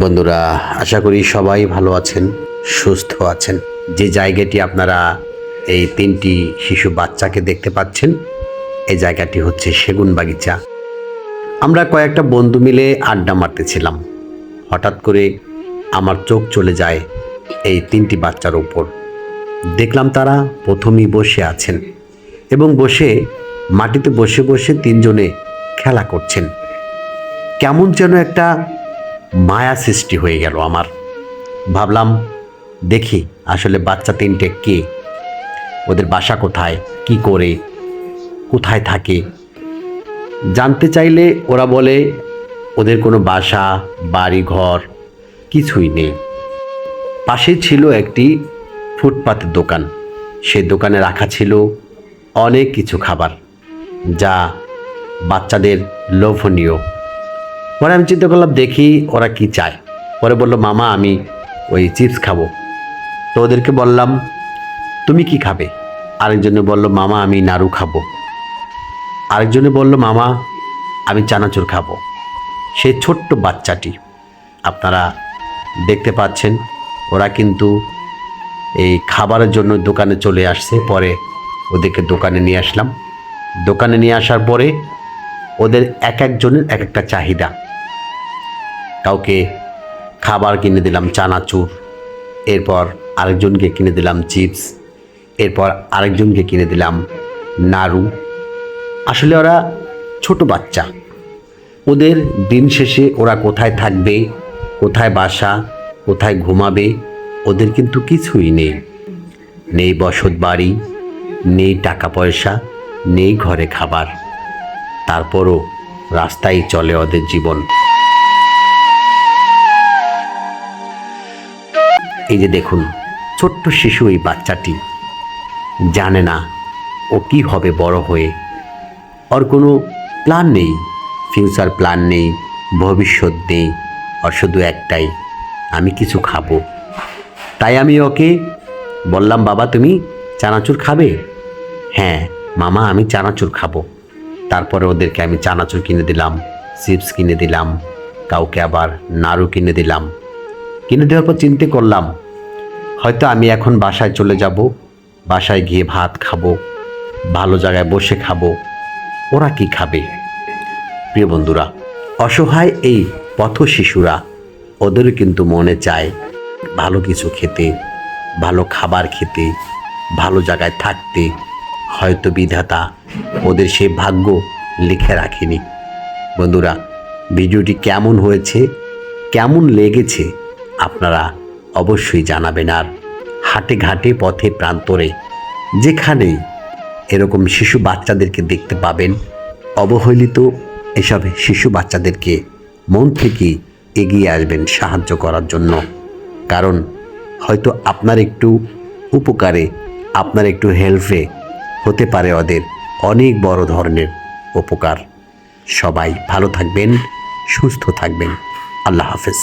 বন্ধুরা, আশা করি সবাই ভালো আছেন, সুস্থ আছেন। যে জায়গাটি আপনারা এই তিনটি শিশু বাচ্চাকে দেখতে পাচ্ছেন, এই জায়গাটি হচ্ছে সেগুন বাগিচা। আমরা কয়েকটা বন্ধু মিলে আড্ডা মারতেছিলাম। হঠাৎ করে আমার চোখ চলে যায় এই তিনটি বাচ্চার উপর। দেখলাম তারা প্রথমেই বসে আছেন এবং বসে, মাটিতে বসে বসে তিনজনে খেলা করছেন। কেমন যেন একটা মায়া সৃষ্টি হয়ে গেল আমার। ভাবলাম, দেখি আসলে বাচ্চা তিনটে কে? ওদের বাসা কোথায়? কি করে? কোথায় থাকে? জানতে চাইলে ওরা বলে, ওদের কোনো বাসা বাড়ি ঘর কিছুই নেই। পাশে ছিল একটি ফুটপাতের দোকান। সে দোকানে রাখা ছিল অনেক কিছু খাবার, যা বাচ্চাদের লোভনীয় পরে আমি চিন্তা করলাম, দেখি ওরা কি চায়। পরে বলল, মামা, আমি ওই চিপস খাব। তো ওদেরকে বললাম, তুমি কি খাবে? আরেকজনে বলল, মামা, আমি নাড়ু খাব। আরেকজনে বলল, মামা, আমি চানাচুর খাব। সেই ছোট্ট বাচ্চাটি, আপনারা দেখতে পাচ্ছেন, ওরা কিন্তু এই খাবারের জন্য দোকানে চলে আসছে। পরে ওদেরকে দোকানে নিয়ে আসলাম। দোকানে নিয়ে আসার পরে ওদের এক একজনের এক একটা চাহিদা। কাউকে খাবার কিনে দিলাম, চানাচুর। এরপর আরেকজনকে কিনে দিলাম, চিপস। এরপর আরেকজনকে কিনে দিলাম, নাড়ু। আসলে ওরা ছোট বাচ্চা। ওদের দিন শেষে ওরা কোথায় থাকবে, কোথায় বাসা, কোথায় ঘুমাবে, ওদের কিন্তু কিছুই নেই। নেই বসত বাড়ি, নেই টাকা পয়সা, নেই ঘরে খাবার। তারপরও রাস্তায় চলে ওদের জীবন। এই যে দেখুন, ছোট্ট শিশু এই বাচ্চাটি। জানে না ও কি হবে বড় হয়ে। ওর কোনো প্ল্যান নেই, ফিউচার প্ল্যান নেই, ভবিষ্যৎ নেই, ওর শুধু একটাই, আমি কিছু খাব। তাই আমি ওকে বললাম, বাবা, তুমি চানাচুর খাবে? হ্যাঁ মামা, আমি চানাচুর খাব। তারপরে ওদেরকে আমি চানাচুর কিনে দিলাম, চিপস কিনে দিলাম, কাউকে আবার নাড়ু কিনে দিলাম। কিনে দেওয়ার পর চিন্তা করলাম হয়তো আমি এখন বাসায় চলে যাব, বাসায় গিয়ে ভাত খাব, ভালো জায়গায় বসে খাব। ওরা কি খাবে? প্রিয় বন্ধুরা, অসহায় এই পথ শিশুরা ওদের কিন্তু মনে চায় ভালো কিছু খেতে, ভালো খাবার খেতে, ভালো জায়গায় থাকতে। হয়তো বিধাতা ওদের সে ভাগ্য লিখে রাখেনি। বন্ধুরা, ভিডিওটি কেমন হয়েছে, কেমন লেগেছে আপনারা অবশ্যই জানাবেন আর হাটে ঘাটে পথে প্রান্তরে যেখানেই এরকম শিশু বাচ্চাদেরকে দেখতে পাবেন, অবহেলিত এসব শিশু বাচ্চাদেরকে মন থেকে এগিয়ে আসবেন সাহায্য করার জন্য। কারণ হয়তো আপনার একটু উপকারে, আপনার একটু হেল্পে হতে পারে ওদের অনেক বড় ধরনের উপকার। সবাই ভালো থাকবেন, সুস্থ থাকবেন। আল্লাহ হাফেজ।